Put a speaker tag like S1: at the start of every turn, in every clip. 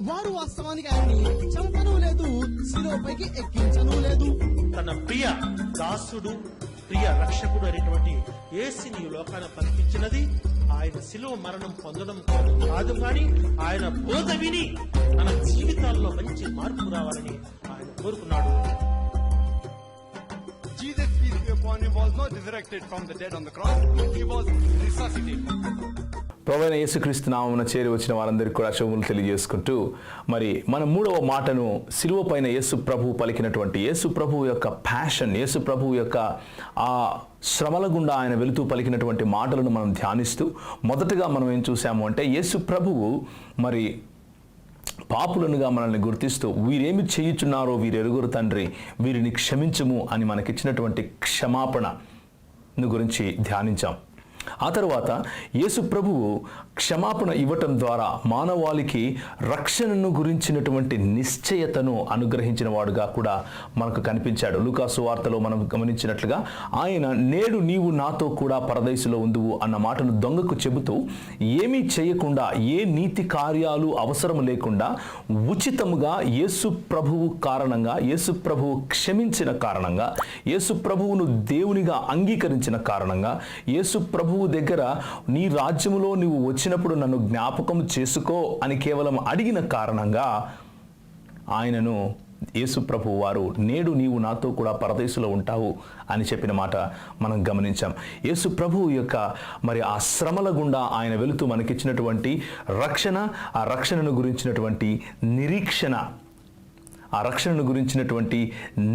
S1: వారు వాస్తవానికి ఆయన్ని చంపను లేదు శిలువపైకి ఎక్కించను లేదు
S2: తన ప్రియ దాసుడు ప్రియ రక్షకుడు అనేటువంటి యేసుని ఈ లోకాన పంపించినది ఆయన శిలువ మరణం పొందడం కాదు కానీ ఆయన బోధ విని మన జీవితాల్లో మంచి మార్పు రావాలని ఆయన కోరుకున్నాడు
S3: Jesus, peace be upon him, was not resurrected from the dead on the cross. He was resuscitated.
S4: ప్రవైన యేసుక్రీస్తు నామమున చేరి వచ్చిన వారందరికీ కూడా శుభములు తెలియజేసుకుంటూ మరి మన మూడవ మాటను సిలువ పైన యేసు ప్రభువు పలికినటువంటి యేసు ప్రభువు యొక్క ప్యాషన్ యేసు ప్రభువు యొక్క ఆ శ్రమల గుండా ఆయన వెళుతూ పలికినటువంటి మాటలను మనం ధ్యానిస్తూ మొదటగా మనం ఏం చూసాము అంటే యేసు ప్రభువు మరి పాపులనుగా మనల్ని గుర్తిస్తూ వీరేమి చేయుచున్నారో వీరెరుగురు తండ్రి వీరిని క్షమించము అని మనకిచ్చినటువంటి క్షమాపణను గురించి ధ్యానించాం. ఆ తర్వాత యేసు ప్రభువు క్షమాపణ ఇవ్వటం ద్వారా మానవాళికి రక్షణను గురించినటువంటి నిశ్చయతను అనుగ్రహించిన వాడుగా కూడా మనకు కనిపించాడు. లూకాసు వార్తలో మనం గమనించినట్లుగా ఆయన నేడు నీవు నాతో కూడా పరదేశులో ఉందువు అన్న మాటను దొంగకు చెబుతూ ఏమీ చేయకుండా ఏ నీతి కార్యాలు అవసరం లేకుండా ఉచితముగా యేసు ప్రభువు కారణంగా యేసు ప్రభువు క్షమించిన కారణంగా యేసు ప్రభువును దేవునిగా అంగీకరించిన కారణంగా యేసు ప్రభువు దగ్గర నీ రాజ్యములో నీవు వచ్చినప్పుడు నన్ను జ్ఞాపకం చేసుకో అని కేవలం అడిగిన కారణంగా ఆయనను యేసు ప్రభు వారు నేడు నీవు నాతో కూడా పరదేశంలో ఉంటావు అని చెప్పిన మాట మనం గమనించాం. యేసు ప్రభు యొక్క మరి ఆ శ్రమల గుండా ఆయన వెళుతూ మనకిచ్చినటువంటి రక్షణ ఆ రక్షణను గురించినటువంటి నిరీక్షణ ఆ రక్షణను గురించినటువంటి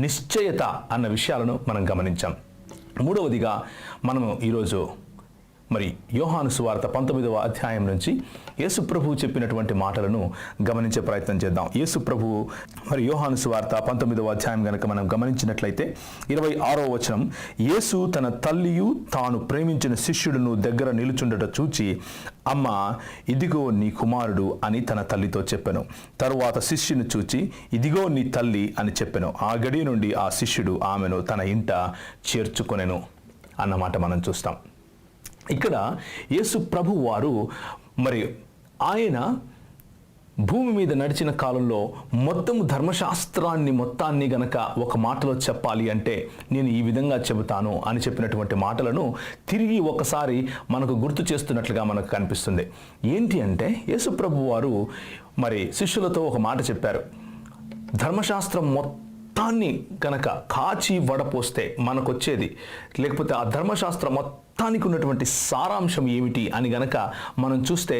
S4: నిశ్చయత అన్న విషయాలను మనం గమనించాం. మూడవదిగా మనము ఈరోజు మరి యోహాను సువార్త పంతొమ్మిదవ అధ్యాయం నుంచి యేసు ప్రభువు చెప్పినటువంటి మాటలను గమనించే ప్రయత్నం చేద్దాం. యేసు ప్రభువు మరి యోహాను సువార్త పంతొమ్మిదవ అధ్యాయం కనుక మనం గమనించినట్లయితే ఇరవై ఆరో వచనం యేసు తన తల్లియు తాను ప్రేమించిన శిష్యుడును దగ్గర నిలుచుండట చూచి అమ్మ ఇదిగో నీ కుమారుడు అని తన తల్లితో చెప్పాను. తరువాత శిష్యుని చూచి ఇదిగో నీ తల్లి అని చెప్పాను. ఆ గడి నుండి ఆ శిష్యుడు ఆమెను తన ఇంట చేర్చుకొనెను అన్నమాట మనం చూస్తాం. ఇక్కడ యేసు ప్రభు వారు మరి ఆయన భూమి మీద నడిచిన కాలంలో మొత్తం ధర్మశాస్త్రాన్ని మొత్తాన్ని గనక ఒక మాటలో చెప్పాలి అంటే నేను ఈ విధంగా చెబుతాను అని చెప్పినటువంటి మాటలను తిరిగి ఒకసారి మనకు గుర్తు చేస్తున్నట్లుగా మనకు కనిపిస్తుంది. ఏంటి అంటే యేసుప్రభు వారు మరి శిష్యులతో ఒక మాట చెప్పారు. ధర్మశాస్త్రం మొత్తాన్ని కనుక కాచి వడపోస్తే మనకొచ్చేది. లేకపోతే ఆ ధర్మశాస్త్రం మొత్తం మొత్తానికి ఉన్నటువంటి సారాంశం ఏమిటి అని గనక మనం చూస్తే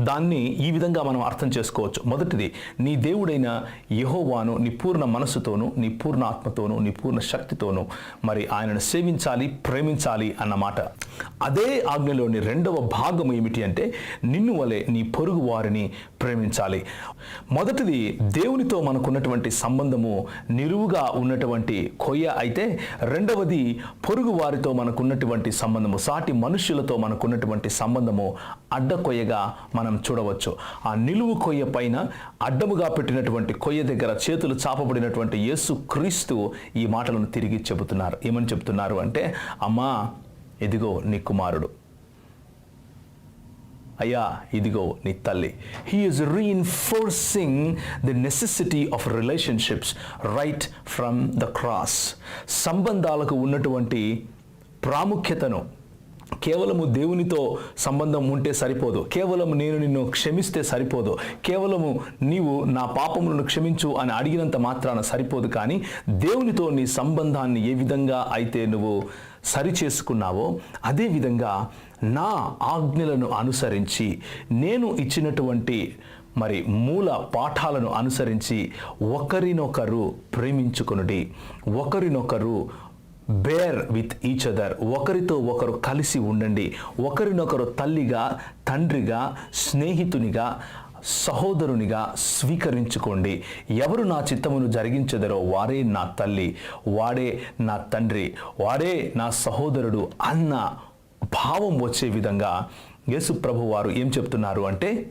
S4: దాన్ని ఈ విధంగా మనం అర్థం చేసుకోవచ్చు. మొదటిది నీ దేవుడైన యహోవాను నీ పూర్ణ మనస్సుతోనూ నీ పూర్ణ ఆత్మతోనూ నీ పూర్ణ శక్తితోనూ మరి ఆయనను సేవించాలి ప్రేమించాలి అన్నమాట అదే ఆజ్ఞలోని రెండవ భాగం ఏమిటి అంటే నిన్ను వలె నీ పొరుగు వారిని ప్రేమించాలి. మొదటిది దేవునితో మనకున్నటువంటి సంబంధము నిలువుగా ఉన్నటువంటి కొయ్య అయితే రెండవది పొరుగు వారితో మనకున్నటువంటి సంబంధము సాటి మనుష్యులతో మనకున్నటువంటి సంబంధము అడ్డ కొయ్యగా మనం చూడవచ్చు. ఆ నిలువు కొయ్య పైన అడ్డముగా పెట్టినటువంటి కొయ్య దగ్గర చేతులు చాపబడినటువంటి యేసు క్రీస్తు ఈ మాటలను తిరిగి చెబుతున్నారు. ఏమని చెబుతున్నారు అంటే అమ్మా ఇదిగో నీ కుమారుడు. అయ్యా ఇదిగో నీ తల్లి. He is reinforcing the necessity of relationships right from the cross సంబంధాలకు ఉన్నటువంటి ప్రాముఖ్యతను కేవలము దేవునితో సంబంధం ఉంటే సరిపోదు. కేవలం నేను నిన్ను క్షమిస్తే సరిపోదు. కేవలము నీవు నా పాపములను క్షమించు అని అడిగినంత మాత్రాన సరిపోదు కానీ దేవునితో నీ సంబంధాన్ని ఏ విధంగా అయితే నువ్వు సరి చేసుకున్నావో అదేవిధంగా నా ఆజ్ఞలను అనుసరించి నేను ఇచ్చినటువంటి మరి మూల పాఠాలను అనుసరించి ఒకరినొకరు ప్రేమించుకొనుడి ఒకరినొకరు బేర్ విత్ ఈచ్ అదర్ ఒకరితో ఒకరు కలిసి ఉండండి. ఒకరినొకరు తల్లిగా తండ్రిగా స్నేహితునిగా సహోదరునిగా స్వీకరించుకోండి. ఎవరు నా చిత్తమును జరిగించదరో వారే నా తల్లి వాడే నా తండ్రి వాడే నా సహోదరుడు అన్న భావం వచ్చే విధంగా యేసు ప్రభు వారు ఏం చెప్తున్నారు అంటే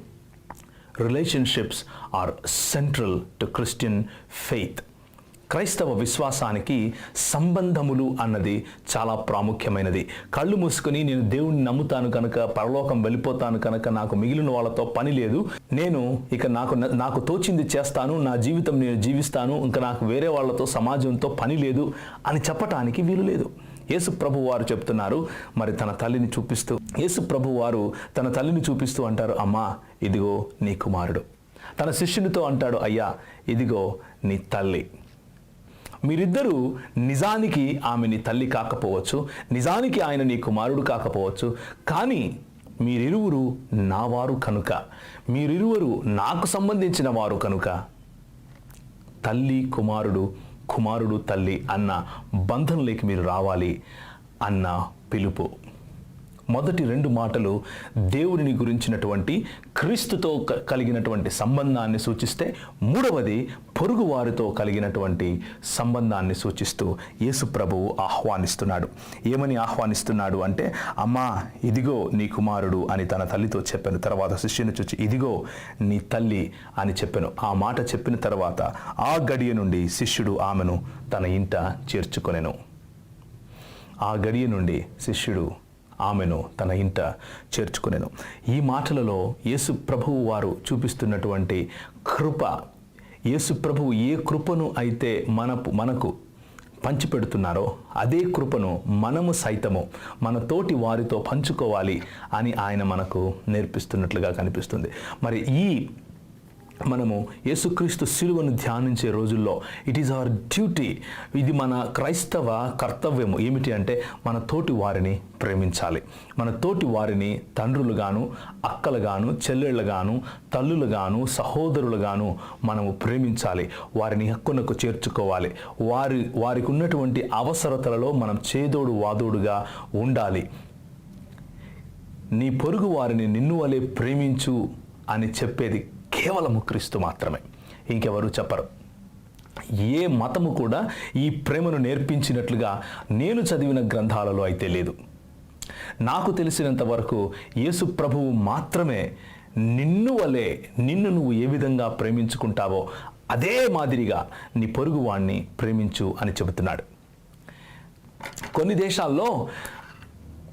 S4: relationships are central to Christian faith క్రైస్తవ విశ్వాసానికి సంబంధములు అన్నది చాలా ప్రాముఖ్యమైనది. కళ్ళు మూసుకొని నేను దేవుణ్ణి నమ్ముతాను కనుక పరలోకం వెళ్ళిపోతాను కనుక నాకు మిగిలిన వాళ్ళతో పని లేదు. నేను ఇక నాకు నాకు తోచింది చేస్తాను నా జీవితం నేను జీవిస్తాను ఇంకా నాకు వేరే వాళ్ళతో సమాజంతో పని లేదు అని చెప్పటానికి వీలు లేదు. యేసు ప్రభు వారు చెప్తున్నారు మరి తన తల్లిని చూపిస్తూ యేసు ప్రభు వారు తన తల్లిని చూపిస్తూ అంటారు అమ్మా ఇదిగో నీ కుమారుడు. తన శిష్యునితో అంటాడు అయ్యా ఇదిగో నీ తల్లి. మీరిద్దరూ నిజానికి ఆమెని తల్లి కాకపోవచ్చు నిజానికి ఆయన నీ కుమారుడు కాకపోవచ్చు కానీ మీరిరువురు నా వారు కనుక. మీరిరువురు నాకు సంబంధించిన వారు కనుక. తల్లి కుమారుడు కుమారుడు తల్లి అన్న బంధంలోకి మీరు రావాలి అన్న పిలుపు. మొదటి రెండు మాటలు దేవుడిని గురించినటువంటి క్రీస్తుతో క- కలిగినటువంటి సంబంధాన్ని సూచిస్తే మూడవది పొరుగు వారితో కలిగినటువంటి సంబంధాన్ని సూచిస్తూ యేసు ప్రభువు ఆహ్వానిస్తున్నాడు. ఏమని ఆహ్వానిస్తున్నాడు అంటే అమ్మా ఇదిగో నీ కుమారుడు అని తన తల్లితో చెప్పాను తర్వాత శిష్యుని చూచి ఇదిగో నీ తల్లి అని చెప్పాను. ఆ మాట చెప్పిన తర్వాత ఆ గడియ నుండి శిష్యుడు ఆమెను తన ఇంట చేర్చుకొనెను. ఆ గడియ నుండి శిష్యుడు ఆమెను తన ఇంట చేర్చుకునేను. ఈ మాటలలో యేసు ప్రభువు వారు చూపిస్తున్నటువంటి కృప యేసు ప్రభువు ఏ కృపను అయితే మన మనకు పంచిపెడుతున్నారో అదే కృపను మనము సైతము మన తోటి వారితో పంచుకోవాలి అని ఆయన మనకు నేర్పిస్తున్నట్లుగా కనిపిస్తుంది. మరి ఈ మనము యేసుక్రీస్తు శిలువను ధ్యానించే రోజుల్లో ఇట్ ఈజ్ అవర్ డ్యూటీ ఇది మన క్రైస్తవ కర్తవ్యము. ఏమిటి అంటే మన తోటి వారిని ప్రేమించాలి. మన తోటి వారిని తండ్రులుగాను అక్కలుగాను చెల్లెళ్ళగాను తల్లులుగాను సహోదరులుగాను మనము ప్రేమించాలి. వారిని హక్కునకు చేర్చుకోవాలి. వారి వారికి ఉన్నటువంటి అవసరతలలో మనం చేదోడు వాదోడుగా ఉండాలి. నీ పొరుగు వారిని నిన్ను వలె ప్రేమించు అని చెప్పేది కేవలము క్రీస్తు మాత్రమే. ఇంకెవరు చెప్పరు. ఏ మతము కూడా ఈ ప్రేమను నేర్పించినట్లుగా నేను చదివిన గ్రంథాలలో అయితే లేదు. నాకు తెలిసినంత వరకు యేసు ప్రభువు మాత్రమే నిన్ను వలె నిన్ను నువ్వు ఏ విధంగా ప్రేమించుకుంటావో అదే మాదిరిగా నీ పొరుగు వాణ్ణి ప్రేమించు అని చెబుతున్నాడు. కొన్ని దేశాల్లో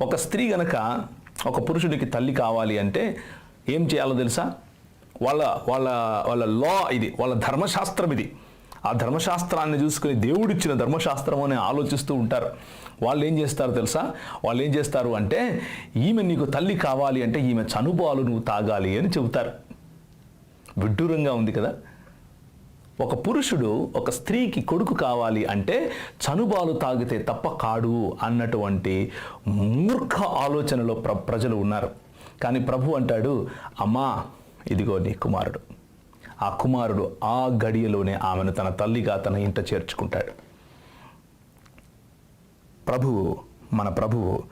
S4: ఒక స్త్రీ గనక ఒక పురుషుడికి తల్లి కావాలి అంటే ఏం చేయాలో తెలుసా? వాళ్ళ వాళ్ళ వాళ్ళ లా ఇది వాళ్ళ ధర్మశాస్త్రం ఇది. ఆ ధర్మశాస్త్రాన్ని చూసుకుని దేవుడిచ్చిన ధర్మశాస్త్రం అని ఆలోచిస్తూ ఉంటారు. వాళ్ళు ఏం చేస్తారు తెలుసా? వాళ్ళు ఏం చేస్తారు అంటే ఈమె నీకు తల్లి కావాలి అంటే ఈమె చనుబాలు నువ్వు తాగాలి అని చెబుతారు. విడ్డూరంగా ఉంది కదా? ఒక పురుషుడు ఒక స్త్రీకి కొడుకు కావాలి అంటే చనుబాలు తాగితే తప్ప కాడు అన్నటువంటి మూర్ఖ ఆలోచనలో ప్ర ప్రజలు ఉన్నారు. కానీ ప్రభు అంటాడు అమ్మా ఇదిగో నీ కుమారుడు. ఆ కుమారుడు ఆ గడియలోనే ఆమెను తన తల్లిగా తన ఇంట చేర్చుకుంటాడు. ప్రభువు మన ప్రభువు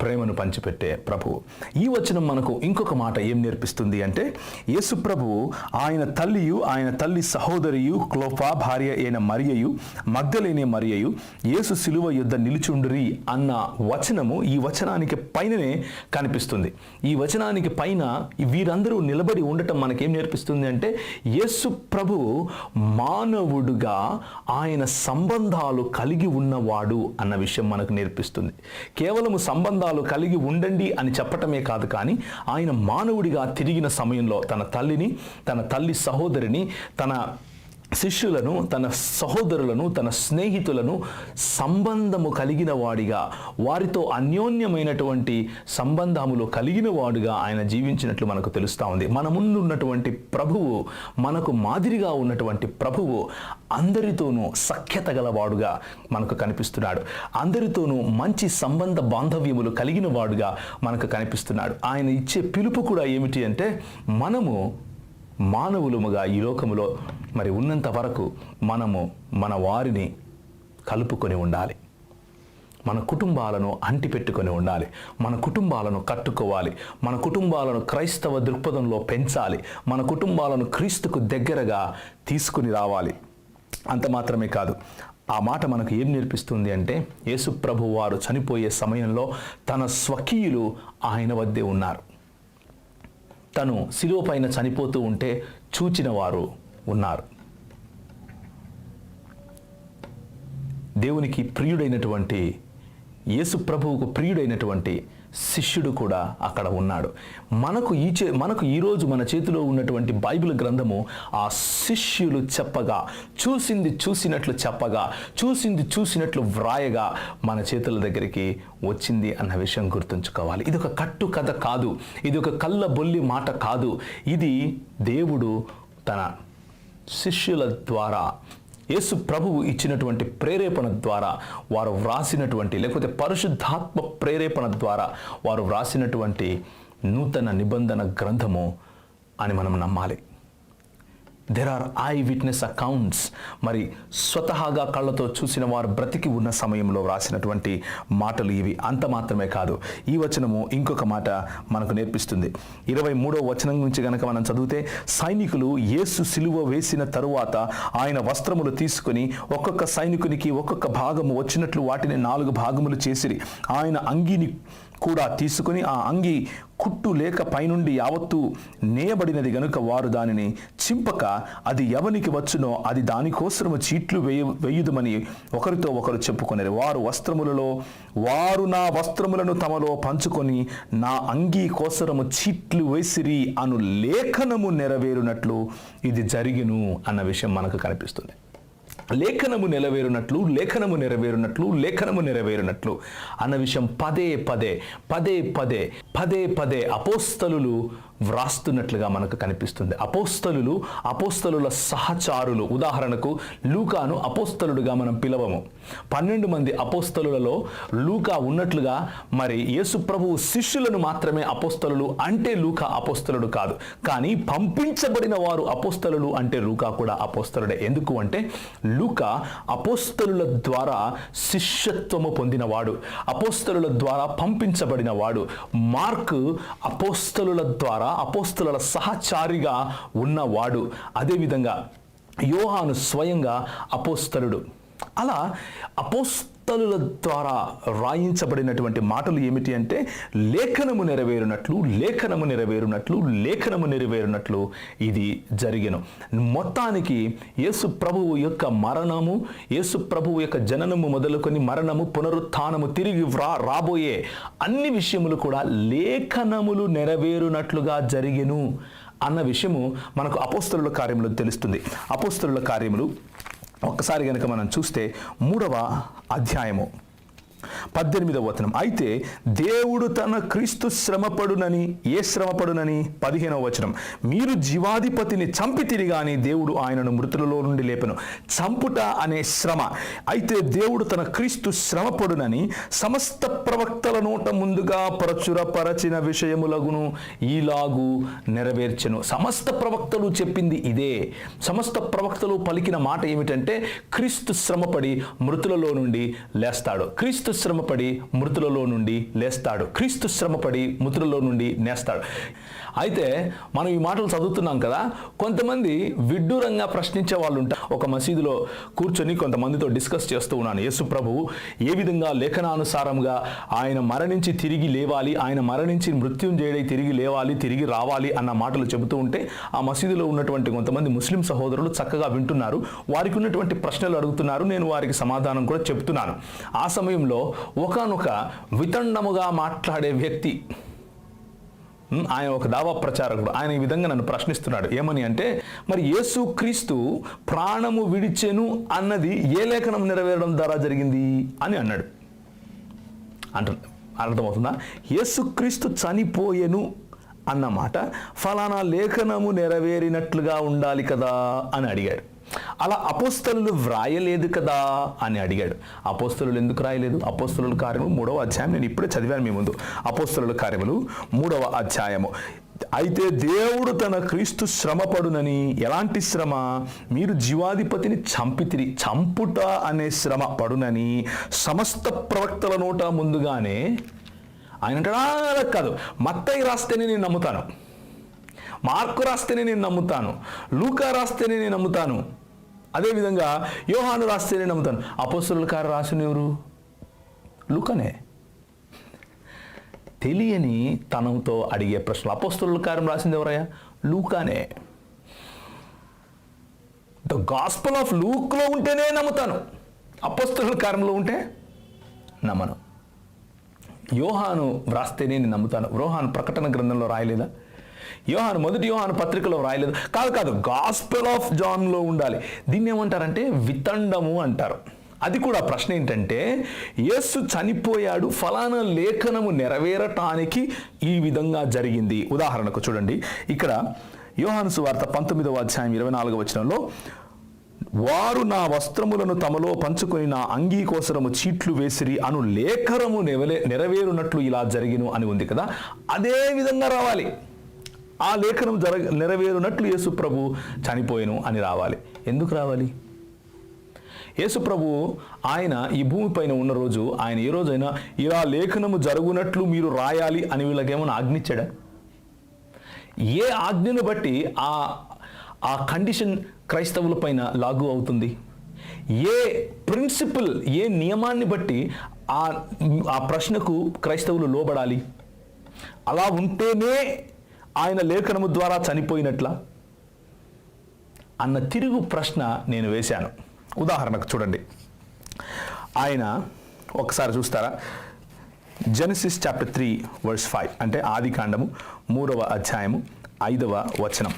S4: ప్రేమను పంచిపెట్టే ప్రభువు ఈ వచనం మనకు ఇంకొక మాట ఏం నేర్పిస్తుంది అంటే యేసు ప్రభువు ఆయన తల్లియు ఆయన తల్లి సహోదరియు క్లోఫా భార్య అయిన మరియయు మగ్ధలేని మరియయు యేసు సిలువ యుద్ధ నిలుచుండురి అన్న వచనము ఈ వచనానికి పైననే కనిపిస్తుంది. ఈ వచనానికి పైన వీరందరూ నిలబడి ఉండటం మనకేం నేర్పిస్తుంది అంటే యేసు ప్రభు మానవుడుగా ఆయన సంబంధాలు కలిగి ఉన్నవాడు అన్న విషయం మనకు నేర్పిస్తుంది. కేవలము సంబంధాలు కలిగి ఉండండి అని చెప్పటమే కాదు కానీ ఆయన మానవుడిగా తిరిగిన సమయంలో తన తల్లిని తన తల్లి సహోదరిని తన శిష్యులను తన సహోదరులను తన స్నేహితులను సంబంధము కలిగిన వాడిగా వారితో అన్యోన్యమైనటువంటి సంబంధములు కలిగిన వాడుగా ఆయన జీవించినట్లు మనకు తెలుస్తూ ఉంది. మన ముందున్నటువంటి ప్రభువు మనకు మాదిరిగా ఉన్నటువంటి ప్రభువు అందరితోనూ సఖ్యత గలవాడుగా మనకు కనిపిస్తున్నాడు. అందరితోనూ మంచి సంబంధ బాంధవ్యములు కలిగిన వాడుగా మనకు కనిపిస్తున్నాడు. ఆయన ఇచ్చే పిలుపు కూడా ఏమిటి అంటే మనము మానవులముగా ఈ లోకములో మరి ఉన్నంత వరకు మనము మన వారిని కలుపుకొని ఉండాలి. మన కుటుంబాలను అంటిపెట్టుకొని ఉండాలి. మన కుటుంబాలను కట్టుకోవాలి. మన కుటుంబాలను క్రైస్తవ దృక్పథంలో పెంచాలి. మన కుటుంబాలను క్రీస్తుకు దగ్గరగా తీసుకుని రావాలి. అంత మాత్రమే కాదు. ఆ మాట మనకు ఏం నేర్పిస్తుంది అంటే యేసు ప్రభు వారు చనిపోయే సమయంలో తన స్వకీయులు ఆయన వద్దే ఉన్నారు. తను శిలువ పైన చనిపోతూ ఉంటే చూచిన వారు ఉన్నారు. దేవునికి ప్రియుడైనటువంటి యేసు ప్రభువుకు ప్రియుడైనటువంటి శిష్యుడు కూడా అక్కడ ఉన్నాడు. మనకు ఈ చే మనకు ఈరోజు మన చేతిలో ఉన్నటువంటి బైబిల్ గ్రంథము ఆ శిష్యులు చెప్పగా చూసింది చూసినట్లు చెప్పగా చూసింది చూసినట్లు వ్రాయగా మన చేతుల దగ్గరికి వచ్చింది అన్న విషయం గుర్తుంచుకోవాలి. ఇది ఒక కట్టు కథ కాదు. ఇది ఒక కళ్ళ బొల్లి మాట కాదు. ఇది దేవుడు తన శిష్యుల ద్వారా యేసు ప్రభువు ఇచ్చినటువంటి ప్రేరేపణ ద్వారా వారు వ్రాసినటువంటి లేకపోతే పరిశుద్ధాత్మ ప్రేరేపణ ద్వారా వారు వ్రాసినటువంటి నూతన నిబంధన గ్రంథము అని మనం నమ్మాలి. There are eye witness accounts మరి స్వతహాగా కళ్ళతో చూసిన వారు బ్రతికి ఉన్న సమయంలో వ్రాసినటువంటి మాటలు ఇవి. అంత మాత్రమే కాదు. ఈ వచనము ఇంకొక మాట మనకు నేర్పిస్తుంది. ఇరవై మూడో వచనం నుంచి గనక మనం చదివితే సైనికులు యేసు సిలువ వేసిన తరువాత ఆయన వస్త్రములు తీసుకుని ఒక్కొక్క సైనికునికి ఒక్కొక్క భాగము వచ్చినట్లు వాటిని నాలుగు భాగములు చేసిరి. ఆయన అంగీని కూడా తీసుకుని ఆ అంగి కుట్టు లేక పైనుండి యావత్తు నేయబడినది గనుక వారు దానిని చింపక అది ఎవనికి వచ్చునో అది దానికోసము చీట్లు వేయ వేయుదమని ఒకరితో ఒకరు చెప్పుకొనేరు. వారు వస్త్రములలో వారు నా వస్త్రములను తమలో పంచుకొని నా అంగీ కోసరము చీట్లు వేసిరి అను లేఖనము నెరవేరునట్లు ఇది జరిగిను అన్న విషయం మనకు కనిపిస్తుంది. లేఖనము నెలవేరునట్లు లేఖనము నెరవేరునట్లు లేఖనము నెరవేరునట్లు అన్న విషయం పదే పదే పదే పదే పదే పదే అపోస్తలులు వ్రాస్తున్నట్లుగా మనకు కనిపిస్తుంది. అపోస్తలులు అపోస్తలుల సహచారులు. ఉదాహరణకు లూకాను అపోస్తలుడుగా మనం పిలవము. పన్నెండు మంది అపోస్తలులలో లూకా ఉన్నట్లుగా మరి యేసు ప్రభువు శిష్యులను మాత్రమే అపోస్తలులు అంటే లూకా అపోస్తలుడు కాదు. కానీ పంపించబడిన వారు అపోస్తలులు అంటే లూకా కూడా అపోస్తలుడే. ఎందుకు అంటే లూకా అపోస్తలుల ద్వారా శిష్యత్వము పొందినవాడు. అపోస్తలుల ద్వారా పంపించబడిన వాడు మార్క్ అపోస్తలుల ద్వారా అపోస్తుల సహచారిగా ఉన్నవాడు. అదేవిధంగా యోహాను స్వయంగా అపోస్తలుడు అలా అపోస్ అపోస్తలుల ద్వారా రాయించబడినటువంటి మాటలు ఏమిటి అంటే లేఖనము నెరవేరునట్లు లేఖనము నెరవేరునట్లు లేఖనము నెరవేరునట్లు ఇది జరిగను. మొత్తానికి యేసు ప్రభువు యొక్క మరణము యేసు ప్రభువు యొక్క జననము మొదలుకొని మరణము పునరుత్థానము తిరిగి రా రాబోయే అన్ని విషయములు కూడా లేఖనములు నెరవేరునట్లుగా జరిగెను అన్న విషయము మనకు అపోస్తలుల కార్యములు తెలుస్తుంది. అపోస్తలుల కార్యములు ఒక్కసారి కనుక మనం చూస్తే మూడవ అధ్యాయము. పద్దెనిమిదవ వచనం. అయితే దేవుడు తన క్రీస్తు శ్రమపడునని ఏ శ్రమపడునని? పదిహేనవ వచనం. మీరు జీవాధిపతిని చంపితిరి గాని దేవుడు ఆయనను మృతులలో నుండి లేపను. చంపుట అనే శ్రమ. అయితే దేవుడు తన క్రీస్తు శ్రమపడునని సమస్త ప్రవక్తల నోట ముందుగా ప్రచురపరచిన విషయములగును ఈలాగు నెరవేర్చెను. సమస్త ప్రవక్తలు చెప్పింది ఇదే. సమస్త ప్రవక్తలు పలికిన మాట ఏమిటంటే క్రీస్తు శ్రమపడి మృతులలో నుండి లేస్తాడు. క్రీస్తు శ్రమపడి మృతులలో నుండి లేస్తాడు. క్రీస్తు శ్రమపడి మృతులలో నుండి నేస్తాడు. అయితే మనం ఈ మాటలు చదువుతున్నాం కదా కొంతమంది విడ్డూరంగా ప్రశ్నించే వాళ్ళు ఉంటారు ఒక మసీదులో కూర్చొని కొంతమందితో డిస్కస్ చేస్తూ ఉన్నాను. యేసు ప్రభువు ఏ విధంగా లేఖనానుసారంగా ఆయన మరణించి తిరిగి లేవాలి ఆయన మరణించి మృత్యుంజయుడై తిరిగి లేవాలి తిరిగి రావాలి అన్న మాటలు చెబుతూ ఉంటే ఆ మసీదులో ఉన్నటువంటి కొంతమంది ముస్లిం సహోదరులు చక్కగా వింటున్నారు. వారికి ఉన్నటువంటి ప్రశ్నలు అడుగుతున్నారు. నేను వారికి సమాధానం కూడా చెప్తున్నాను. ఆ సమయంలో ఒకనొక వితండముగా మాట్లాడే వ్యక్తి. ఆయన ఒక దావా ప్రచారకుడు. ఆయన ఈ విధంగా నన్ను ప్రశ్నిస్తున్నాడు. ఏమని అంటే మరి యేసు క్రీస్తు ప్రాణము విడిచెను అన్నది ఏ లేఖనం నెరవేరడం ద్వారా జరిగింది? అని అన్నాడు. అంట అర్థమవుతుందా? యేసుక్రీస్తు చనిపోయెను అన్నమాట ఫలానా లేఖనము నెరవేరినట్లుగా ఉండాలి కదా అని అడిగాడు అలా అపోస్తలు వ్రాయలేదు కదా అని అడిగాడు. అపోస్తలు ఎందుకు రాయలేదు? అపోస్తలుల కార్యము మూడవ అధ్యాయం. నేను ఇప్పుడే చదివాను మీ ముందు. అపోస్తలుల కార్యములు మూడవ అధ్యాయము. అయితే దేవుడు తన క్రీస్తు శ్రమపడునని ఎలాంటి శ్రమ? మీరు జీవాధిపతిని చంపితిరి చంపుట అనే శ్రమ పడునని సమస్త ప్రవక్తల నోట ముందుగానే ఆయన అంటాడు కాదు. మత్తయి రాస్తేనే నేను నమ్ముతాను. మార్కు రాస్తేనే నేను నమ్ముతాను లూకా రాస్తేనే నేను నమ్ముతాను అదేవిధంగా యోహాను రాస్తేనే నమ్ముతాను. అపోస్తుల కారు రాసిన ఎవరు? లూకనే. తెలియని తనంతో అడిగే ప్రశ్నలు. అపోస్తుల కారం రాసింది ఎవరయ్యా? లూకానే. ద గాస్పల్ ఆఫ్ లూక్లో ఉంటేనే నమ్ముతాను. అపస్తుల కార్యంలో ఉంటే నమ్మను. యోహాను వ్రాస్తేనే నేను నమ్ముతాను. యోహాను ప్రకటన గ్రంథంలో రాయలేదా? యోహాను మొదటి యోహాను పత్రికలో రాయలేదు కాదు కాదు గాస్పెల్ ఆఫ్ జాన్లో ఉండాలి. దీన్ని ఏమంటారంటే వితండము అంటారు. అది కూడా ప్రశ్న ఏంటంటే యేసు చనిపోయాడు ఫలానా లేఖనము నెరవేరటానికి ఈ విధంగా జరిగింది. ఉదాహరణకు చూడండి ఇక్కడ యోహాను సువార్త పంతొమ్మిదవ అధ్యాయం ఇరవై నాలుగవ వచనంలో వారు నా వస్త్రములను తమలో పంచుకొని నా అంగీ కోసరము చీట్లు వేసిరి అను లేఖరము నెవలే నెరవేరునట్లు ఇలా జరిగిను అని ఉంది కదా. అదే విధంగా రావాలి. ఆ లేఖనం జర నెరవేరునట్లు యేసుప్రభు చనిపోయాను అని రావాలి. ఎందుకు రావాలి? యేసుప్రభు ఆయన ఈ భూమిపైన ఉన్న రోజు ఆయన ఏ రోజైనా ఇలా లేఖనము జరుగునట్లు మీరు రాయాలి అని వీళ్ళకేమైనా ఆజ్ఞించాడా ఏ ఆజ్ఞను బట్టి ఆ ఆ కండిషన్ క్రైస్తవుల పైన లాగు అవుతుంది? ఏ ప్రిన్సిపల్ ఏ నియమాన్ని బట్టి ఆ ఆ ప్రశ్నకు క్రైస్తవులు లోబడాలి? అలా ఉంటేనే ఆయన లేఖనము ద్వారా చనిపోయినట్లా? అన్న తిరుగు ప్రశ్న నేను వేశాను. ఉదాహరణకు చూడండి. ఆయన ఒకసారి చూస్తారా? Genesis chapter three verse five అంటే ఆది కాండము మూడవ అధ్యాయము ఐదవ వచనం.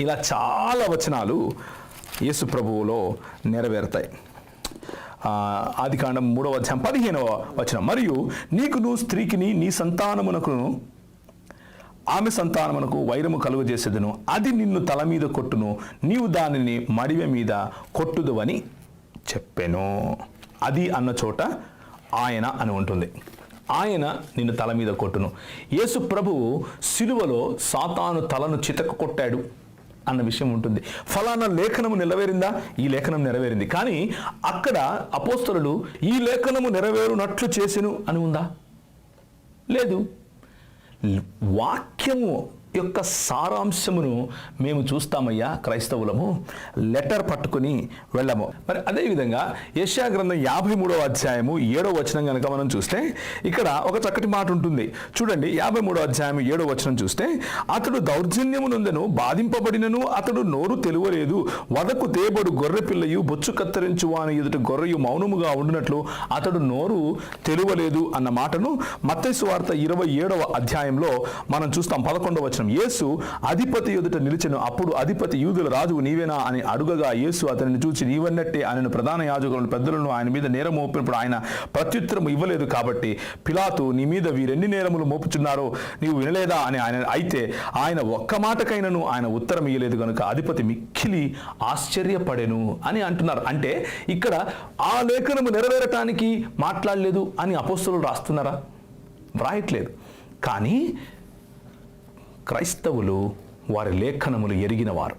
S4: ఇలా చాలా వచనాలు యేసు ప్రభువులో నెరవేరుతాయి. ఆది కాండం మూడవ అధ్యాయం పదిహేనవ వచనం. మరియు నీకును స్త్రీకిని నీ సంతానమునకును ఆమె సంతానమునకు వైరము కలుగజేసేదను. అది నిన్ను తల మీద కొట్టును. నీవు దానిని మడివ మీద కొట్టుదువని చెప్పెను. అది అన్న చోట ఆయన అని ఉంటుంది. ఆయన నిన్ను తల మీద కొట్టును. యేసు ప్రభువు సిలువలో సాతాను తలను చితక కొట్టాడు అన్న విషయం ఉంటుంది. ఫలానా లేఖనము నెరవేరిందా? ఈ లేఖనం నెరవేరింది. కానీ అక్కడ అపోస్తరులు ఈ లేఖనము నెరవేరునట్లు చేసెను అని ఉందా? లేదు. వాక్యము యొక్క సారాంశమును మేము చూస్తామయ్యా క్రైస్తవులము. లెటర్ పట్టుకుని వెళ్ళము. మరి అదేవిధంగా యశా గ్రంథం యాభై మూడవ అధ్యాయము ఏడవ వచనం కనుక మనం చూస్తే ఇక్కడ ఒక చక్కటి మాట ఉంటుంది. చూడండి యాభై మూడవ అధ్యాయం ఏడవ వచనం చూస్తే అతడు దౌర్జన్యము నందను బాధింపబడినను అతడు నోరు తెలువలేదు. వదకు తేబడు గొర్రె పిల్లయు బొచ్చు కత్తిరించు వాని ఎదుట గొర్రెయు మౌనముగా ఉండినట్లు అతడు నోరు తెలువలేదు అన్న మాటను మత్తైసు వార్త ఇరవై ఏడవ అధ్యాయంలో మనం చూస్తాం పదకొండవ వచనం యేసు అధిపతి ఎదుట నిలిచెను. అప్పుడు అధిపతి యూదుల రాజువు నీవేనా అని అడుగగా యేసు అతనిని చూచి నీవన్నట్టే ఆయన ప్రధాన యాజకులను పెద్దలను ఆయన మీద నేరం మోపినప్పుడు ఆయన ప్రత్యుత్తరం ఇవ్వలేదు కాబట్టి పిలాతు నీ మీద వీరెన్ని నేరములు మోపుచున్నారో నీవు వినలేదా? అని ఆయన అయితే ఆయన ఒక్క మాటకైనను ఆయన ఉత్తరం ఇయ్యలేదు కనుక అధిపతి మిక్కిలి ఆశ్చర్యపడెను అని అంటున్నారు. అంటే ఇక్కడ ఆ లేఖనము నెరవేరటానికి మాట్లాడలేదు అని అపోస్తులు రాస్తున్నారా? వ్రాయట్లేదు కానీ క్రైస్తవులు వారి లేఖనములు ఎరిగినవారు.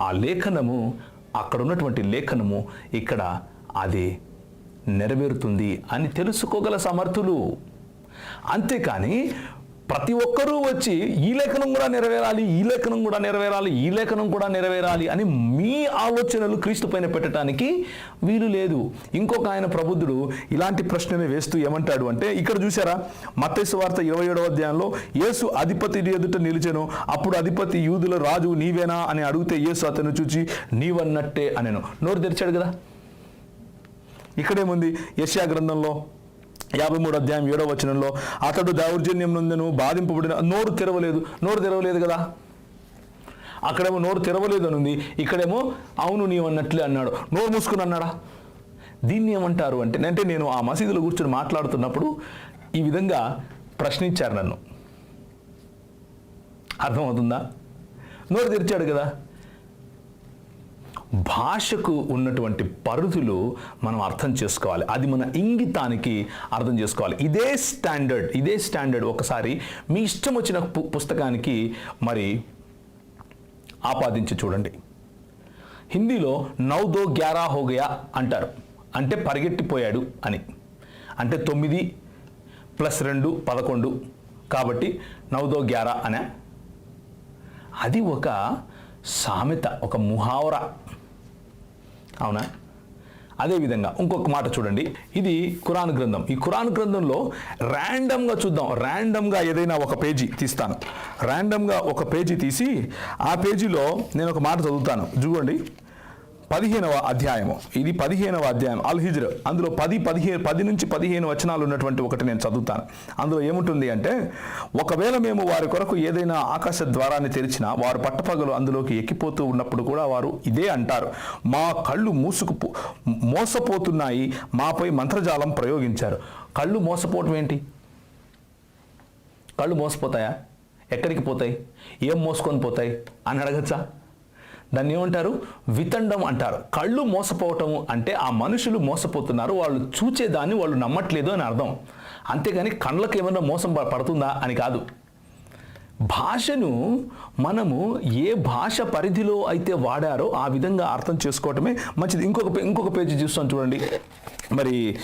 S4: ఆ లేఖనము అక్కడ ఉన్నటువంటి లేఖనము ఇక్కడ అది నెరవేరుతుంది అని తెలుసుకోగల సమర్థులు. అంతేకాని ప్రతి ఒక్కరూ వచ్చి ఈ లేఖనం కూడా నెరవేరాలి ఈ లేఖనం కూడా నెరవేరాలి ఈ లేఖనం కూడా నెరవేరాలి అని మీ ఆలోచనలు క్రీస్తు పైన పెట్టడానికి వీలు లేదు. ఇంకొక ఆయన ప్రబుద్ధుడు ఇలాంటి ప్రశ్ననే వేస్తూ ఏమంటాడు అంటే ఇక్కడ చూసారా మత్స్సు వార్త ఇరవై ఏడవ అధ్యాయంలో యేసు అధిపతి ఎదుట నిలిచెను అప్పుడు అధిపతి యూదుల రాజు నీవేనా? అని అడిగితే యేసు అతను చూచి నీవన్నట్టే అనెను. నోరు తెరిచాడు కదా? ఇక్కడేముంది? యశ్యా గ్రంథంలో యాభై మూడు అధ్యాయం ఏడో వచనంలో అతడు దౌర్జన్యం నుందెను బాధింపబడిన నోరు తెరవలేదు. నోరు తెరవలేదు కదా? అక్కడేమో నోరు తెరవలేదు అనుంది. ఉంది ఇక్కడేమో అవును నీవు అన్నట్లే అన్నాడు. నోరు మూసుకుని అన్నాడా? దీన్ని ఏమంటారు అంటే అంటే నేను ఆ మసీదులో కూర్చొని మాట్లాడుతున్నప్పుడు ఈ విధంగా ప్రశ్నించారు నన్ను. అర్థమవుతుందా? నోరు తెరిచాడు కదా? భాషకు ఉన్నటువంటి పరిధులు మనం అర్థం చేసుకోవాలి. అది మన ఇంగితానికి అర్థం చేసుకోవాలి. ఇదే స్టాండర్డ్ ఇదే స్టాండర్డ్. ఒకసారి మీ ఇష్టం వచ్చిన పు- పుస్తకానికి మరి ఆపాదించి చూడండి. హిందీలో నౌదో గ్యారా హోగయా అంటారు. అంటే పరిగెట్టిపోయాడు అని. అంటే తొమ్మిది ప్లస్ రెండు పదకొండు. కాబట్టి నౌదో గ్యారా అనే. అది ఒక సామెత ఒక ముహావరా. అవునా? అదేవిధంగా ఇంకొక మాట చూడండి. ఇది ఖురాన్ గ్రంథం. ఈ ఖురాన్ గ్రంథంలో ర్యాండమ్గా చూద్దాం. ర్యాండమ్గా ఏదైనా ఒక పేజీ తీస్తాను. ర్యాండమ్గా ఒక పేజీ తీసి ఆ పేజీలో నేను ఒక మాట చదువుతాను. చూడండి. పదిహేనవ అధ్యాయము. ఇది పదిహేనవ అధ్యాయం. అల్ హిజ్ర్. అందులో పది పదిహేను పది నుంచి పదిహేను వచనాలు ఉన్నటువంటి ఒకటి నేను చదువుతాను. అందులో ఏముంటుంది అంటే ఒకవేళ మేము వారి కొరకు ఏదైనా ఆకాశ ద్వారాన్ని తెరిచినా వారు పట్టపగలు అందులోకి ఎక్కిపోతూ ఉన్నప్పుడు కూడా వారు ఇదే అంటారు. మా కళ్ళు మూసుకు మోసపోతున్నాయి మాపై మంత్రజాలం ప్రయోగించారు. కళ్ళు మోసపోవటం ఏంటి? కళ్ళు మోసపోతాయా? ఎక్కడికి పోతాయి? ఏం మోసుకొని పోతాయి? అని అడగచ్చా? దాన్ని ఏమంటారు? వితండం అంటారు. కళ్ళు మోసపోవటం అంటే ఆ మనుషులు మోసపోతున్నారు. వాళ్ళు చూచేదాన్ని వాళ్ళు నమ్మట్లేదు అని అర్థం. అంతేగాని కళ్ళకి ఏమైనా మోసం పడుతుందా అని కాదు. భాషను మనము ఏ భాష పరిధిలో అయితే వాడారో ఆ విధంగా అర్థం చేసుకోవటమే మంచిది. ఇంకొక పే- ఇంకొక పేజీ చూస్తాం చూడండి. మరి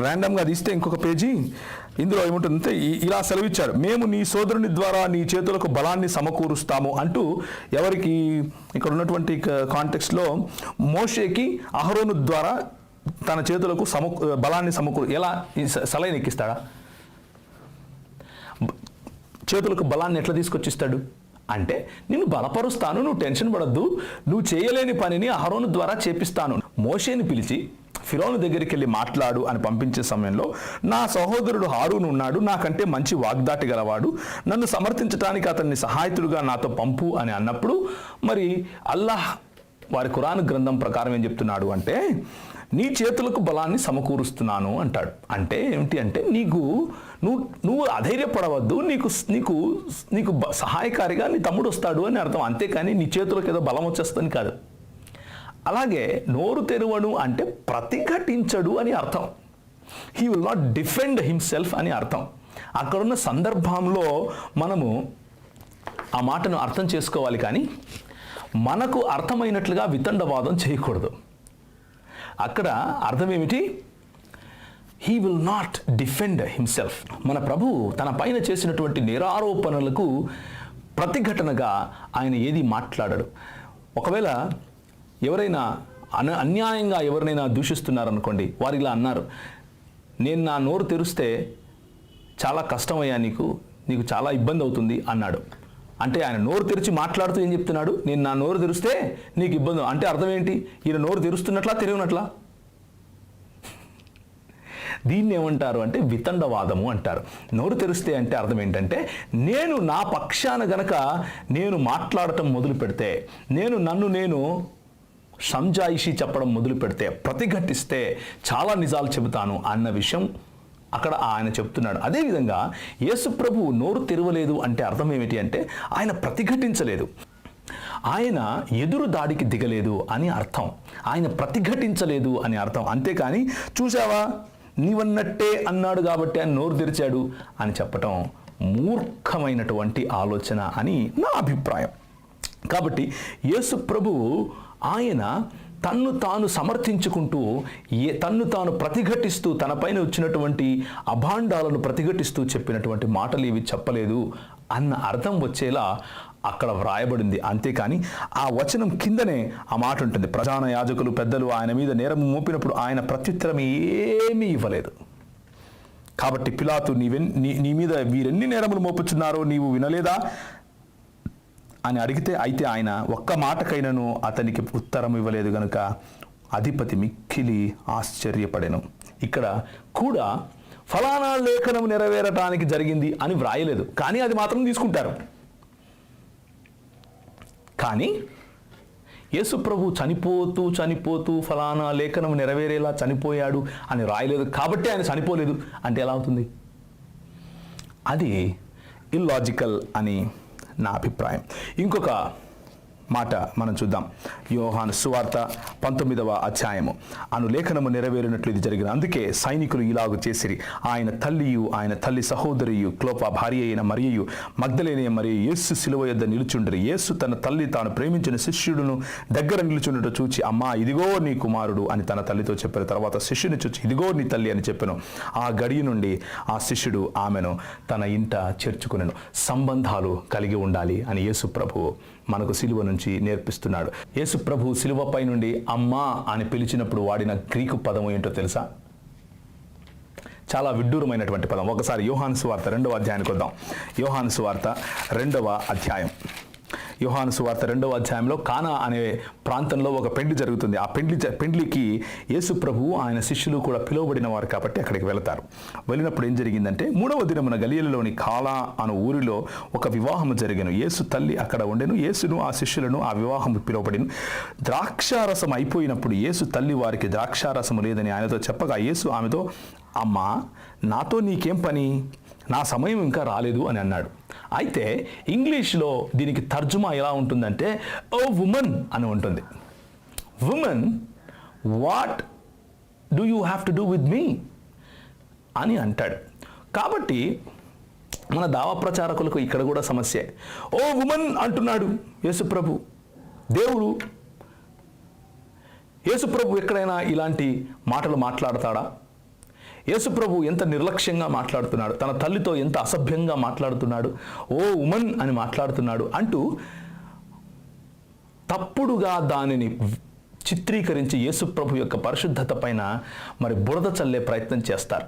S4: ర్యాండమ్గా తీస్తే ఇంకొక పేజీ. ఇందులో ఏముంటుందంటే ఇలా సెలవిచ్చారు మేము నీ సోదరుని ద్వారా నీ చేతులకు బలాన్ని సమకూరుస్తాము అంటూ ఎవరికి ఇక్కడ ఉన్నటువంటి కాంటెక్స్లో మోషేకి అహరోను ద్వారా తన చేతులకు సమ బలాన్ని సమకూరు ఎలా ఈ స- సలైన్ ఎక్కిస్తాడా? చేతులకు బలాన్ని ఎట్లా తీసుకొచ్చిస్తాడు? అంటే నిన్ను బలపరుస్తాను నువ్వు టెన్షన్ పడద్దు నువ్వు చేయలేని పనిని అహరోను ద్వారా చేపిస్తాను మోషేని పిలిచి ఫిరోను దగ్గరికి వెళ్ళి మాట్లాడు అని పంపించే సమయంలో నా సహోదరుడు హారూన్ ఉన్నాడు నాకంటే మంచి వాగ్దాటి గలవాడు. నన్ను సమర్థించడానికి అతన్ని సహాయతుడుగా నాతో పంపు అని అన్నప్పుడు మరి అల్లాహ్ వారి ఖురాన్ గ్రంథం ప్రకారం ఏం చెప్తున్నాడు అంటే నీ చేతులకు బలాన్ని సమకూరుస్తున్నాను అంటాడు. అంటే ఏమిటి అంటే నీకు నువ్వు నువ్వు అధైర్యపడవద్దు నీకు నీకు నీకు బ- సహాయకారిగా నీ తమ్ముడు వస్తాడు అని అర్థం. అంతేకాని నీ చేతులకు ఏదో బలం వచ్చేస్తుంది కాదు. అలాగే నోరు తెరువడు అంటే ప్రతిఘటించడు అని అర్థం. He will not defend himself అని అర్థం. అక్కడున్న సందర్భంలో మనము ఆ మాటను అర్థం చేసుకోవాలి కానీ మనకు అర్థమైనట్లుగా వితండవాదం చేయకూడదు. అక్కడ అర్థం ఏమిటి? He will not defend himself మన ప్రభు తన పైన చేసినటువంటి నిరారోపణలకు ప్రతిఘటనగా ఆయన ఏది మాట్లాడడు. ఒకవేళ ఎవరైనా అన అన్యాయంగా ఎవరినైనా దూషిస్తున్నారనుకోండి వారు ఇలా అన్నారు నేను నా నోరు తెరిస్తే చాలా కష్టమయ్యా నీకు నీకు చాలా ఇబ్బంది అవుతుంది అన్నాడు. అంటే ఆయన నోరు తెరిచి మాట్లాడుతూ ఏం చెప్తున్నాడు? నేను నా నోరు తెరిస్తే నీకు ఇబ్బంది అంటే అర్థం ఏంటి? ఈయన నోరు తెరుస్తున్నట్లా తెరవనట్లా దీన్ని ఏమంటారు అంటే వితండవాదము అంటారు. నోరు తెరిస్తే అంటే అర్థం ఏంటంటే నేను నా పక్షాన గనక నేను మాట్లాడటం మొదలు పెడితే నేను నన్ను నేను సంజాయిషి చెప్పడం మొదలు పెడితే ప్రతిఘటిస్తే చాలా నిజాలు చెబుతాను అన్న విషయం అక్కడ ఆయన చెప్తున్నాడు అదేవిధంగా యేసు ప్రభు నోరు తెరవలేదు అంటే అర్థం ఏమిటి అంటే ఆయన ప్రతిఘటించలేదు. ఆయన ఎదురు దాడికి దిగలేదు అని అర్థం. ఆయన ప్రతిఘటించలేదు అని అర్థం. అంతేకాని చూసావా నీవన్నట్టే అన్నాడు కాబట్టి ఆయన నోరు తెరిచాడు అని చెప్పటం మూర్ఖమైనటువంటి ఆలోచన అని నా అభిప్రాయం. కాబట్టి యేసు ప్రభువు ఆయన తన్ను తాను సమర్థించుకుంటూ ఏ తన్ను తాను ప్రతిఘటిస్తూ తనపైన వచ్చినటువంటి అభాండాలను ప్రతిఘటిస్తూ చెప్పినటువంటి మాటలు ఇవి చెప్పలేదు అన్న అర్థం వచ్చేలా అక్కడ వ్రాయబడింది. అంతేకాని ఆ వచనం కిందనే ఆ మాట ఉంటుంది. ప్రధాన యాజకులు పెద్దలు ఆయన మీద నేరం మోపినప్పుడు ఆయన ప్రత్యుత్తరం ఏమీ ఇవ్వలేదు. కాబట్టి పిలాతు నీవెన్ నీ నీ మీద వీరెన్ని నేరములు మోపుచున్నారో నీవు వినలేదా? అని అడిగితే అయితే ఆయన ఒక్క మాటకైనను అతనికి ఉత్తరం ఇవ్వలేదు గనుక అధిపతి మిక్కిలి ఆశ్చర్యపడెను. ఇక్కడ కూడా ఫలానా లేఖనం నెరవేరటానికి జరిగింది అని వ్రాయలేదు. కానీ అది మాత్రం తీసుకుంటారు. కానీ యేసుప్రభు చనిపోతూ చనిపోతూ ఫలానా లేఖనం నెరవేరేలా చనిపోయాడు అని రాయలేదు కాబట్టి ఆయన చనిపోలేదు. అంటే ఎలా అవుతుంది? అది ఇల్లాజికల్ అని నా అభిప్రాయం. ఇంకొక మాట మనం చూద్దాం. యోహాను సువార్త పంతొమ్మిదవ అధ్యాయము. అను లేఖనము నెరవేరినట్లు ఇది జరిగిన అందుకే సైనికులు ఇలాగు చేసిరి. ఆయన తల్లియు ఆయన తల్లి సహోదరియు క్లోప భార్య అయిన మరియు మగ్ధలేని మరియు యేసు శిలువ యొద్ద నిలుచుండరు. యేసు తన తల్లి తాను ప్రేమించిన శిష్యుడును దగ్గర నిలుచుండట చూచి అమ్మా ఇదిగో నీ కుమారుడు అని తన తల్లితో చెప్పిన తర్వాత శిష్యుని చూచి ఇదిగో నీ తల్లి అని చెప్పాను. ఆ గడియ నుండి ఆ శిష్యుడు ఆమెను తన ఇంట చేర్చుకునేను. సంబంధాలు కలిగి ఉండాలి అని యేసు ప్రభువు మనకు సిలువ నుంచి నేర్పిస్తున్నాడు. యేసు ప్రభు సిలువపై నుండి అమ్మా అని పిలిచినప్పుడు వాడిన గ్రీకు పదం ఏంటో తెలుసా? చాలా విడ్డూరమైనటువంటి పదం. ఒకసారి యోహాను సువార్త రెండవ అధ్యాయానికి వద్దాం. యోహాను సువార్త రెండవ అధ్యాయం. యోహాను సువార్త రెండవ అధ్యాయంలో కానా అనే ప్రాంతంలో ఒక పెండ్లి జరుగుతుంది. ఆ పెండ్లి జ- పెండ్లికి యేసు ప్రభువు ఆయన శిష్యులు కూడా పిలువబడిన వారు కాబట్టి అక్కడికి వెళతారు. వెళ్ళినప్పుడు ఏం జరిగిందంటే మూడవ దినమున గలియలలోని కాలా అను ఊరిలో ఒక వివాహం జరిగాను. యేసు తల్లి అక్కడ ఉండెను. యేసును ఆ శిష్యులను ఆ వివాహం పిలువబడిను. ద్రాక్షారసం అయిపోయినప్పుడు యేసు తల్లి వారికి ద్రాక్షారసము లేదని ఆయనతో చెప్పగా యేసు ఆమెతో అమ్మా నాతో నీకేం పని? నా సమయం ఇంకా రాలేదు అని అన్నాడు. అయితే ఇంగ్లీష్లో దీనికి తర్జుమా ఎలా ఉంటుందంటే ఓ ఉమెన్ అని ఉంటుంది. Woman what do you have to do with me అని అంటాడు. కాబట్టి మన దావా ప్రచారకులకు ఇక్కడ కూడా సమస్య. ఓ ఉమెన్ అంటున్నాడు యేసుప్రభు. దేవుడు యేసుప్రభు ఎక్కడైనా ఇలాంటి మాటలు మాట్లాడతాడా? యేసుప్రభు ఎంత నిర్లక్ష్యంగా మాట్లాడుతున్నాడు తన తల్లితో ఎంత అసభ్యంగా మాట్లాడుతున్నాడు ఓ ఉమన్ అని మాట్లాడుతున్నాడు అంటూ తప్పుడుగా దానిని చిత్రీకరించి యేసుప్రభు యొక్క పరిశుద్ధత పైన మరి బురద చల్లే ప్రయత్నం చేస్తారు.